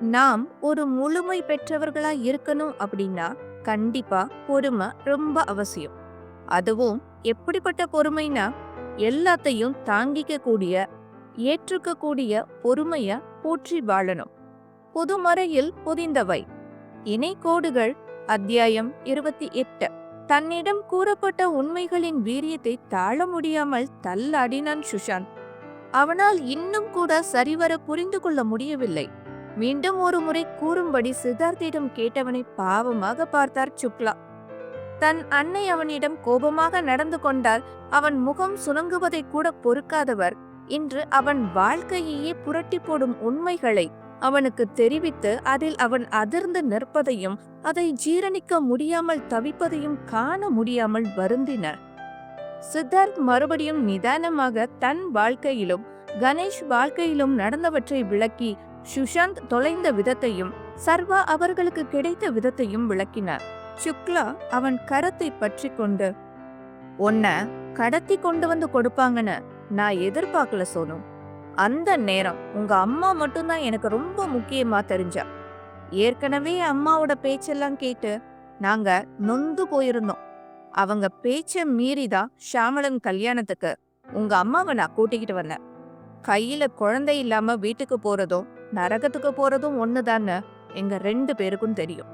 நாம் ஒரு முழுமை பெற்றவர்களா இருக்கணும் அப்படின்னா கண்டிப்பா பொறுமை ரொம்ப அவசியம். அதுவும் எப்படிப்பட்ட பொறுமைனா எல்லாத்தையும் தாங்கிக்க கூடிய ஏற்றுக்க கூடிய பொறுமைய போற்றி வாழணும். புதுமறையில் புதிந்தவை. இணை கோடுகள் அத்தியாயம் இருபத்தி எட்டு. தன்னிடம் கூறப்பட்ட உண்மைகளின் வீரியத்தை தாழ முடியாமல் தள்ளாடினான் சுஷாந்த். அவனால் இன்னும் கூட சரிவர புரிந்து கொள்ள முடியவில்லை. மீண்டும் ஒரு முறை கூறும்படி சித்தார்த்திடம் கேட்டவனை பாவமாக பார்த்தார் சுக்லா. தன் அன்னை அவனிடம் கோபமாக நடந்து கொண்டால் அவன் முகம் சுணங்குவதை கூட பொறுக்காதவர். இன்று அவன் வாழ்க்கையையே புரட்டி போடும் உண்மைகளை அவனுக்கு தெரிவித்து அதில் அவன் அதிர்ந்து நிற்பதையும் அதை ஜீரணிக்க முடியாமல் தவிப்பதையும் காண முடியாமல் வருந்தினர். சித்தார்த் மறுபடியும் நிதானமாக தன் வாழ்க்கையிலும் கணேஷ் வாழ்க்கையிலும் நடந்தவற்றை விளக்கி சுஷாந்த் தொலைந்த விதத்தையும் சர்வா அவர்களுக்கு கிடைத்த விதத்தையும் விளக்கினார். சுக்லா அவன் கரத்தை பற்றி கொண்டு உன்னை கடத்தி கொண்டு வந்து கொடுப்பாங்கன்னு நான் எதிர்பார்க்கல சோனு. அந்த நேரம் உங்க அம்மா மட்டும்தான் எனக்கு ரொம்ப முக்கியமா தெரிஞ்சா. ஏற்கனவே அம்மாவோட பேச்செல்லாம் கேட்டு நாங்க நொந்து போயிருந்தோம். அவங்க பேச்ச மீறிதான் ஷாமலன் கல்யாணத்துக்கு உங்க அம்மாவை நான் கூட்டிக்கிட்டு வந்தேன். கையில குழந்தை இல்லாம வீட்டுக்கு போறதும் நரகத்துக்கு போறதும் ஒண்ணுதான்னு எங்க ரெண்டு பேருக்கும் தெரியும்.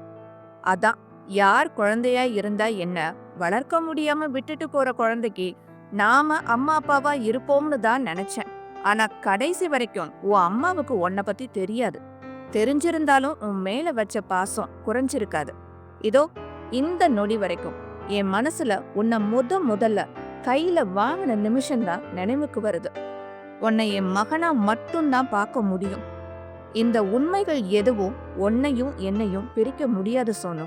அதான் யார் குழந்தையா இருந்தா என்ன? வளர்க்க முடியாம விட்டுட்டு போற குழந்தைக்கு நாம அம்மா அப்பாவா இருப்போம்னு தான் நினைச்சேன். ஆனா கடைசி வரைக்கும் உன் அம்மாவுக்கு உன்னை பத்தி தெரியாது. தெரிஞ்சிருந்தாலும் உன் மேல வச்ச பாசம் குறைஞ்சிருக்காது. இதோ இந்த நொடி வரைக்கும் என் மனசுல உன்னை முத முதல்ல கையில வாங்கின நிமிஷம்தான் நினைவுக்கு வருது. உன்னை என் மகனா மட்டும்தான் பார்க்க முடியும். இந்த உண்மைகள் எதுவும் உன்னையும் என்னையும் பிரிக்க முடியாது சோனு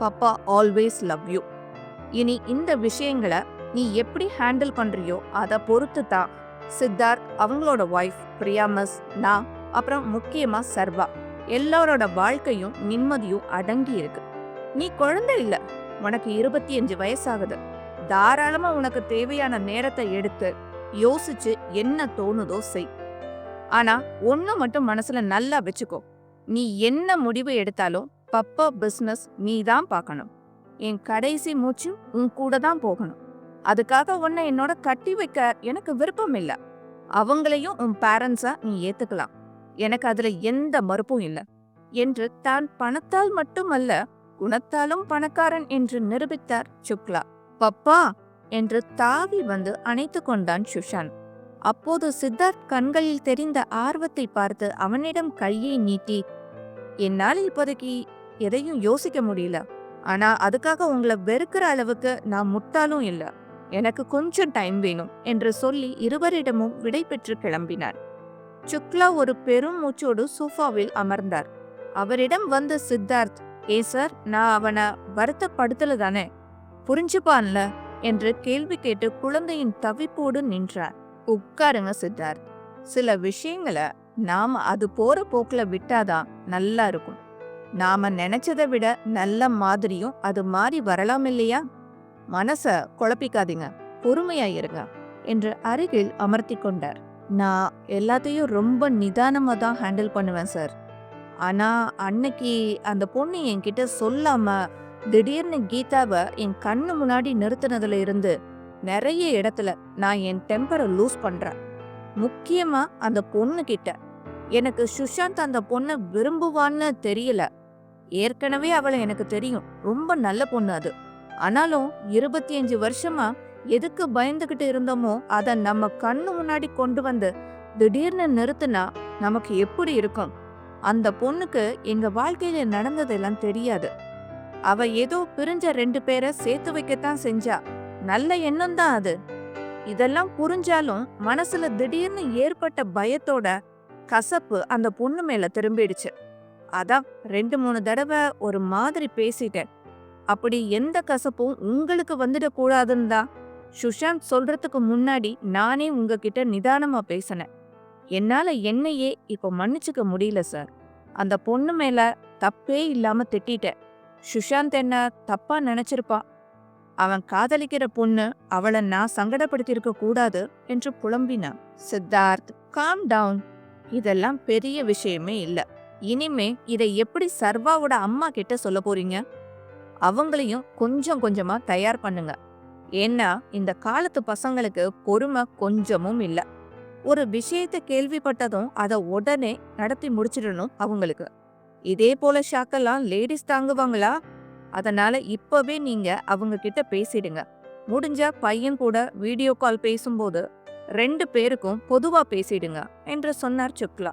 பாப்பா ஆல்வேஸ் லவ் யூ இனி இந்த விஷயங்களை நீ எப்படி ஹேண்டில் பண்றியோ அதை பொறுத்து தான். சித்தார்த் அவங்களோட ஒய்ஃப் பிரியாமஸ் நான் அப்புறம் முக்கியமா சர்வா. எல்லாரோட வாழ்க்கையும் நிம்மதியும் அடங்கி இருக்கு. நீ குழந்தை இல்ல உனக்கு இருபத்தி அஞ்சு வயசாகுது. தாராளமா உனக்கு தேவையான நேரத்தை எடுத்து யோசிச்சு என்ன தோணுதோ செய். ஆனா ஒன்று மட்டும் மனசுல நல்லா வச்சுக்கோ. நீ என்ன முடிவு எடுத்தாலும் பப்பா பிஸ்னஸ் நீ தான் பார்க்கணும். என் கடைசி மூச்சு உன் கூட தான் போகணும். அதுக்காக உன்னை என்னோட கட்டி வைக்க எனக்கு விருப்பம் இல்லை. அவங்களையும் உன் பேரண்ட்ஸா நீ ஏத்துக்கலாம். எனக்கு அதுல எந்த மறுப்பும் இல்லை. என்று தான் பணத்தால் மட்டுமல்ல குணத்தாலும் பணக்காரன் என்று நிரூபித்தார் சுக்லா. பப்பா! என்று தாவி வந்து அணைத்து கொண்டான் சுஷாந்த். அப்போது சித்தார்த் கண்களில் தெரிந்த ஆர்வத்தை பார்த்து அவனிடம் கையை நீட்டி என்னால் இப்போதைக்கு எதையும் யோசிக்க முடியல. ஆனா அதுக்காக உங்களை வெறுக்கிற அளவுக்கு நான் முட்டாளும் இல்லை. எனக்கு கொஞ்சம் டைம் வேணும் என்று சொல்லி இருவரிடமும் விடை பெற்று கிளம்பினார். சுக்லா ஒரு பெரும் மூச்சோடு சோஃபாவில் அமர்ந்தார். அவரிடம் வந்த சித்தார்த் ஏ சார் நான் அவனை வருத்தப்படுத்தல தானே? புரிஞ்சுப்பான்ல? என்று கேள்வி கேட்டு குழந்தையின் தவிப்போடு நின்றார். உட்காருங்க சித்தார்த். சில விஷயங்களை நாம அது போற போக்குல விட்டாதான் நல்லா இருக்கும். நாம நினைச்சதை விட நல்ல மாதிரியும் அது மாறி வரலாம் இல்லையா? மனச குழப்பிக்காதீங்க. பொறுமையா இருங்க என்று அருகில் அமர்த்தி கொண்டார். நான் எல்லாத்தையும் ரொம்ப நிதானமா தான் ஹேண்டில் பண்ணுவேன் சார். ஆனா அன்னைக்கு அந்த பொண்ணு என்கிட்ட சொல்லாம திடீர்னு கீதாவை என் கண்ணு முன்னாடி நிறுத்தினதுல இருந்து நிறைய இடத்துல நான் என் டெம்பரை லூஸ் பண்றேன். முக்கியமா அந்த பொண்ணு கிட்ட எனக்கு சுஷாந்த் அந்த பொண்ணை விரும்புவான்னு தெரியல. ஏற்கனவே அவளை எனக்கு தெரியும். ரொம்ப நல்ல பொண்ணு அது. ஆனாலும் இருபத்தி அஞ்சு வருஷமா எதுக்கு பயந்துகிட்டு இருந்தோமோ அதை நம்ம கண்ணு முன்னாடி கொண்டு வந்து திடீர்னு நிறுத்தினா நமக்கு எப்படி இருக்கும்? அந்த பொண்ணுக்கு எங்க வாழ்க்கையில நடந்ததெல்லாம் தெரியாது. அவ ஏதோ பிரிஞ்ச ரெண்டு பேரை சேர்த்து வைக்கத்தான் செஞ்சா. நல்ல எண்ணம் தான் அது. இதெல்லாம் புரிஞ்சாலும் மனசுல திடீர்னு ஏற்பட்ட பயத்தோட கசப்பு அந்த பொண்ணு மேல திரும்பிடுச்சு. அதான் ரெண்டு மூணு தடவை ஒரு மாதிரி பேசிட்டேன். அப்படி எந்த கசப்பும் உங்களுக்கு வந்துடக்கூடாதுன்னு தான். சுஷாந்த் சொல்றதுக்கு முன்னாடி நானே உங்ககிட்ட நிதானமா பேசினேன். என்னால என்னையே இப்போ மன்னிச்சுக்க முடியல சார். அந்த பொண்ணு மேல தப்பே இல்லாம திட்டிட்டேன். சுஷாந்த் என்ன தப்பா நினைச்சிருப்பான் அவன் காதலிக்கிற பொண்ணு அவளை நான் சங்கடப்படுத்தியிருக்க கூடாது என்று புலம்பினான். சித்தார்த் காம் டவுன் இதெல்லாம் பெரிய விஷயமே இல்லை. இனிமே இதை எப்படி சர்வாவோட அம்மா கிட்ட சொல்ல போறீங்க? அவங்களையும் கொஞ்சம் கொஞ்சமா தயார் பண்ணுங்க. ஏன்னா இந்த காலத்து பசங்களுக்கு பொறுமை கொஞ்சமும் இல்லை. ஒரு விஷயத்தை கேள்விப்பட்டதும் அதை உடனே நடத்தி முடிச்சிடணும் அவங்களுக்கு. இதே போல ஷாக்கெல்லாம் லேடிஸ் தாங்குவாங்களா? அதனால் இப்போவே நீங்கள் அவங்க கிட்ட பேசிடுங்க. முடிஞ்சால் பையன் கூட வீடியோ கால் பேசும்போது ரெண்டு பேருக்கும் பொதுவாக பேசிடுங்க என்று சொன்னார் சுக்லா.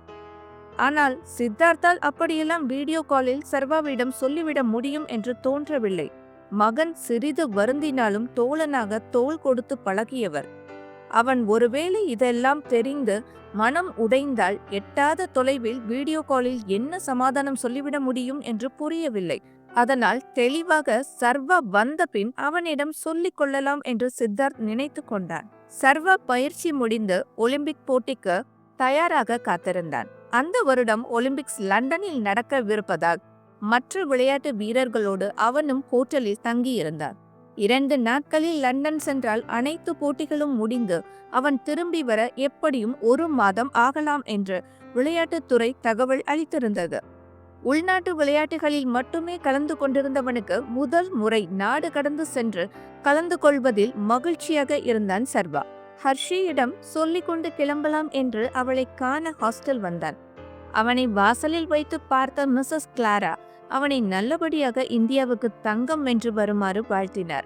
ஆனால் சித்தார்த்தால் அப்படியெல்லாம் வீடியோ காலில் சர்வாவிடம் சொல்லிவிட முடியும் என்று தோன்றவில்லை. மகன் சிறிது வருந்தினாலும் தோழனாக தோள் கொடுத்து பழகியவர். அவன் ஒருவேளை இதெல்லாம் தெரிந்து மனம் உடைந்தால் எட்டாத தொலைவில் வீடியோ காலில் என்ன சமாதானம் சொல்லிவிட முடியும் என்று புரியவில்லை. அதனால் தெளிவாக சர்வா வந்த பின் அவனிடம் சொல்லிக் கொள்ளலாம் என்று சித்தார்த் நினைத்து கொண்டான் சர்வா பயிற்சி முடிந்து ஒலிம்பிக் போட்டிக்கு தயாராக காத்திருந்தான். அந்த வருடம் ஒலிம்பிக்ஸ் லண்டனில் நடக்கவிருப்பதால் மற்ற விளையாட்டு வீரர்களோடு அவனும் ஹோட்டலில் தங்கியிருந்தான் இரண்டு நாட்களில் லண்டன் சென்றால் அனைத்து போட்டிகளும் முடிந்து அவன் திரும்பி வர எப்படியும் ஒரு மாதம் ஆகலாம் என்று விளையாட்டுத்துறை தகவல் அளித்திருந்தது. உள்நாட்டு விளையாட்டுகளில் மட்டுமே கலந்து கொண்டிருந்தவனுக்கு முதல் முறை நாடு கடந்து சென்று கலந்து கொள்வதில் மகிழ்ச்சியாக இருந்தான் சர்வா. ஹர்ஷியிடம் சொல்லிக் கொண்டு கிளம்பலாம் என்று அவளை காண ஹாஸ்டல் வந்தான். அவனை வாசலில் வைத்து பார்த்த மிஸ்ஸஸ் கிளாரா அவனை நல்லபடியாக இந்தியாவுக்கு தங்கம் வென்று வருமாறு வாழ்த்தினார்.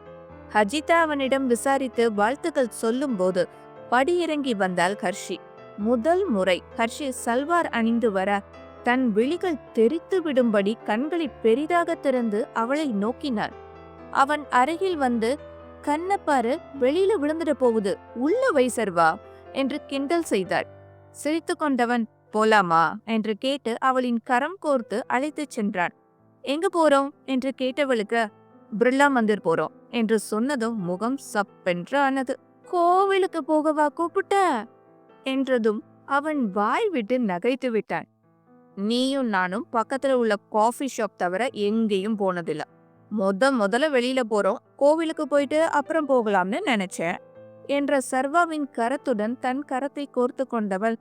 ஹஜிதா அவனிடம் விசாரித்து வாழ்த்துக்கள் சொல்லும்போது படியிறங்கி வந்தாள் ஹர்ஷி. முதல் முறை ஹர்ஷி சல்வார் அணிந்து வர தன் விழிகள் தெரித்து விடும்படி கண்களை பெரிதாக திறந்து அவளை நோக்கினாள். அவன் அருகில் வந்து கண்ணப்பாரு வெளியில விழுந்துட போகுது. உள்ள வை சர்வா என்று கிண்டல் செய்தார் சிரித்து கொண்டவன் போலாமா? என்று கேட்டு அவளின் கரம் கோர்த்து அழைத்துச் சென்றான். எங்க போறோம்? என்று கேட்டவளுக்கு பிர்லா மந்திர் போறோம் என்று சொன்னதும் முகம் சப்பென்று ஆனது. கோவிலுக்கு போகவா கூப்பிட்ட? என்றதும் அவன் வாய் விட்டு நகைத்து விட்டான். நீயும் நானும் பக்கத்துல உள்ள காஃபி ஷாப் தவிர எங்கேயும் போனதில்ல. முத முதல்ல வெளியில போறோம். கோவிலுக்கு போயிட்டு அப்புறம் போகலாம்னு நினைச்சேன். என்ற சர்வாவின் கரத்துடன் தன் கரத்தை கோர்த்து கொண்டவள்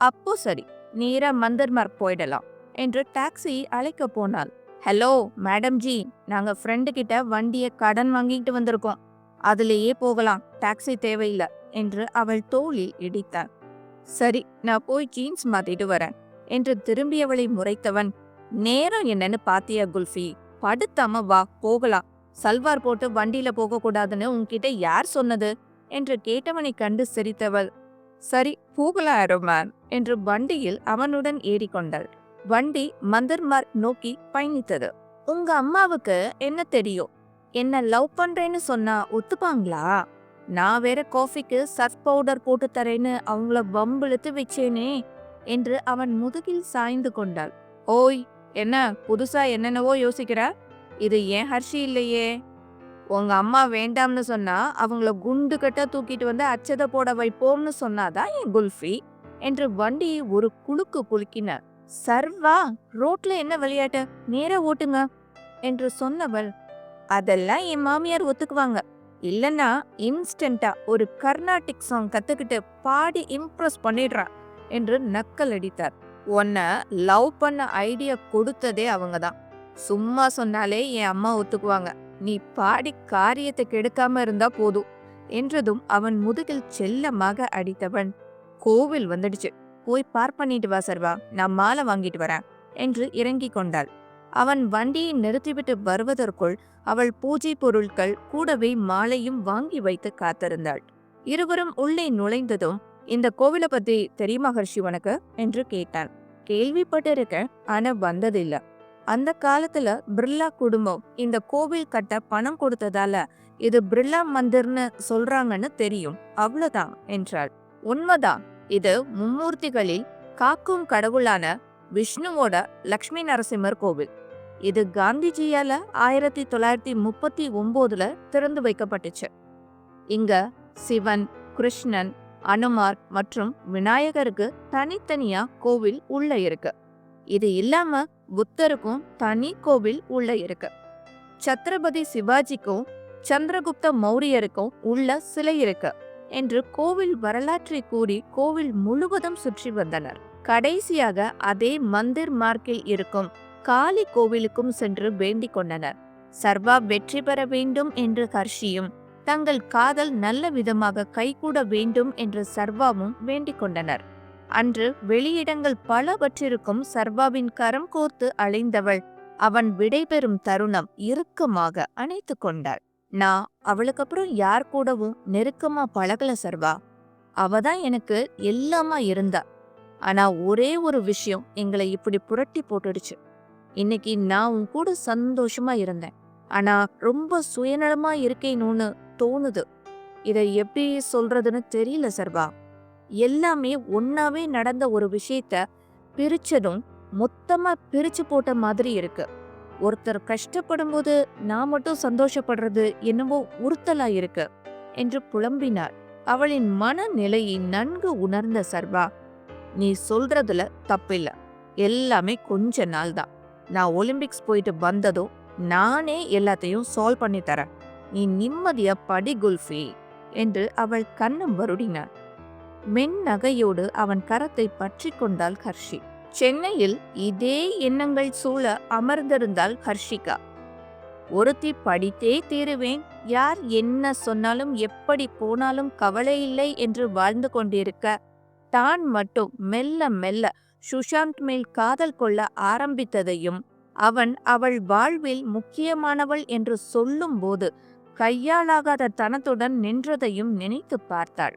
அப்போ சரி நேரா மந்தர்மார்க் போயிடலாம் என்று டாக்ஸி அழைக்க போனாள். ஹலோ மேடம் ஜி நாங்க ஃப்ரெண்டு கிட்ட வண்டியை கடன் வாங்கிட்டு வந்திருக்கோம். அதுலேயே போகலாம் டாக்ஸி தேவையில்லை என்று அவள் தோளில் இடித்தாள். சரி நான் போய் ஜீன்ஸ் மாத்திட்டு வரேன். என்று திரும்பியவளை முறைத்தவன் நேரம் என்னன்னு பாத்தியா குல்ஃபி? படுத்தாம வா போகலாம் சல்வார் போட்டு வண்டியில போக கூடாதுன்னு உன்கிட்ட யார் சொன்னது? என்று கேட்டவனை கண்டு சிரித்தவள் சரி போகலாம் அரோமேன் என்று வண்டியில் அவனுடன் ஏறிக்கொண்டாள். வண்டி மந்தர்மார் நோக்கி பயணித்தது. உங்க அம்மாவுக்கு என்ன தெரியும்? என்ன லவ் பண்றேன்னு சொன்னா ஒத்துப்பாங்களா? நான் வேற காஃபிக்கு சர்ஃப் பவுடர் போட்டு தரேன்னு அவங்கள பம்பிழுத்து வச்சேனே. என்று அவன் முதுகில் சாய்ந்து கொண்டாள். ஓய் என்ன புதுசா என்னென்னவோ யோசிக்கிற? இது ஏன் ஹர்ஷி இல்லையே? உங்க அம்மா வேண்டாம்னு சொன்னா அவங்கள குண்டு கட்ட தூக்கிட்டு வந்து அச்சதை போட வைப்போம்னு சொன்னாதான் என் குல்ஃபி? என்று வண்டியை ஒரு குலுக்கு குலுக்கினார் சர்வா ரோட்ல என்ன விளையாட்டு? நேரா ஓட்டுங்க என்று சொன்னவள். அதெல்லாம் என் மாமியார் ஒத்துக்குவாங்க. இல்லைன்னா இன்ஸ்டண்டா ஒரு கர்நாடிக் சாங் கத்துக்கிட்டு பாடி இம்ப்ரெஸ் பண்ணிடுறான் என்று நக்கல் அடித்தார். உன்னை லவ் பண்ண ஐடியா கொடுத்ததே அவங்க தான் சும்மா சொன்னாலே என் அம்மா ஒத்துக்குவாங்க. நீ பாடி காரியத்தை கெடுக்காம இருந்தா போதும் என்றதும் அவன் முதுகில் செல்லமாக அடித்தவன் கோவில் வந்துடுச்சு. போய் பார்க் பண்ணிட்டு வா சர்வா நான் மாலை வாங்கிட்டு வரேன் என்று இறங்கிக் கொண்டாள். அவன் வண்டியை நிறுத்திவிட்டு வருவதற்குள் அவள் பூஜை பொருட்கள் கூடவே மாலையும் வாங்கி வைத்து காத்திருந்தாள். இருவரும் உள்ளே நுழைந்ததும் இந்த கோவிலை பத்தி தெரியுமா ஹர்ஷி உனக்கு? என்று கேட்டான். கேள்விப்பட்டிருக்கேன் ஆனா வந்ததில்ல. அந்த காலத்துல பிர்லா குடும்பம் இந்த கோவில் கட்ட பணம் கொடுத்ததால இது பிர்லா மந்திர்னு சொல்றாங்கன்னு தெரியும். அவ்வளவுதான் என்றாள். உண்மைதான். இது மும்மூர்த்திகளில் காக்கும் கடவுளான விஷ்ணுவோட லக்ஷ்மி நரசிம்மர் கோவில். இது காந்திஜியால ஆயிரத்தி தொள்ளாயிரத்தி முப்பத்தி ஒன்பதுல திறந்து வைக்கப்பட்டுச்சு. இங்க சிவன் கிருஷ்ணன் அனுமார் மற்றும் விநாயகருக்கு தனித்தனியா கோவில் உள்ள இருக்கு. இது இல்லாம புத்தருக்கும் தனி கோவில் உள்ள இருக்கு. சத்ரபதி சிவாஜிக்கும் சந்திரகுப்த மௌரியருக்கும் உள்ள சிலை இருக்கு என்று கோவில் வரலாற்றை கூறி கோவில் முழுவதும் சுற்றி வந்தனர். கடைசியாக அதே மந்திர் மார்க்கில் இருக்கும் காளி கோவிலுக்கும் சென்று வேண்டிக் கொண்டனர். சர்வா வெற்றி பெற வேண்டும் என்று ஹர்ஷியும் தங்கள் காதல் நல்ல விதமாக கைகூட வேண்டும் என்று சர்வாவும் வேண்டிக் கொண்டனர். அன்று வெளியிடங்கள் பலவற்றிற்கும் சர்வாவின் கரம் கோர்த்து அழைந்தவள். அவன் விடைபெறும் தருணம் இறுக்கமாக அணைத்து கொண்டாள். நான் அவளுக்கு அப்புறம் யார் கூடவும் நெருக்கமா பழகல சர்வா. அவ தான் எனக்கு எல்லாமா இருந்தா. ஆனா ஒரே ஒரு விஷயம் எங்களை இப்படி புரட்டி போட்டுடுச்சு. இன்னைக்கு நான் உன் கூட சந்தோஷமா இருந்தேன். ஆனா ரொம்ப சுயநலமா இருக்கேனும்னு தோணுது. இதை எப்படி சொல்றதுன்னு தெரியல சர்வா. எல்லாமே ஒன்னாவே நடந்த ஒரு விஷயத்த பிரிச்சதும் மொத்தமா பிரிச்சு போட்ட மாதிரி இருக்கு. ஒருத்தர் கஷ்டப்படும் போது நான் மட்டும் சந்தோஷப்படுறது என்னவோ உறுத்தலா இருக்கு என்று புலம்பினார். அவளின் மனநிலையை நன்கு உணர்ந்த சர்வா நீ சொல்றதுல தப்பில்ல. எல்லாமே கொஞ்ச நாள் தான் நான் ஒலிம்பிக்ஸ் போயிட்டு வந்ததும் நானே எல்லாத்தையும் சால்வ் பண்ணி தரேன். நீ நிம்மதியா படி குல்ஃபி என்று அவள் கண்ணம் வருடினார் மென் நகையோடு அவன் கரத்தை பற்றி கொண்டாள் ஹர்ஷி. சென்னையில் இதே எண்ணங்கள் சூழ அமர்ந்திருந்தாள் ஹர்ஷிகா. ஒருத்தி படித்தே தீருவேன். யார் என்ன சொன்னாலும் எப்படி போனாலும் கவலை இல்லை என்று வாழ்ந்து கொண்டிருக்க. தான் மட்டும் மெல்ல மெல்ல சுஷாந்த் மேல் காதல் கொள்ள ஆரம்பித்ததையும் அவன் அவள் வாழ்வில் முக்கியமானவள் என்று சொல்லும் போது கையாளாகாத தனத்துடன் நின்றதையும் நினைத்து பார்த்தாள்.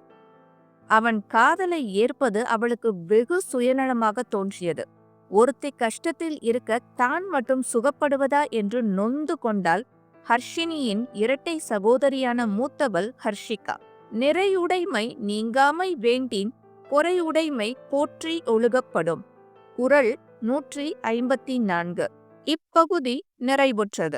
அவன் காதலை ஏற்பது அவளுக்கு வெகு சுயநலமாக தோன்றியது. ஒருத்தி கஷ்டத்தில் இருக்க தான் மட்டும் சுகப்படுவதா என்று நொந்து கொண்டால் ஹர்ஷினியின் இரட்டை சகோதரியான மூத்தவள் ஹர்ஷிகா. நிறையுடைமை நீங்காமை வேண்டின் பொறையுடைமை போற்றி ஒழுகப்படும். குரல் நூற்றி ஐம்பத்தி நான்கு. இப்பகுதி நிறைவுற்றது.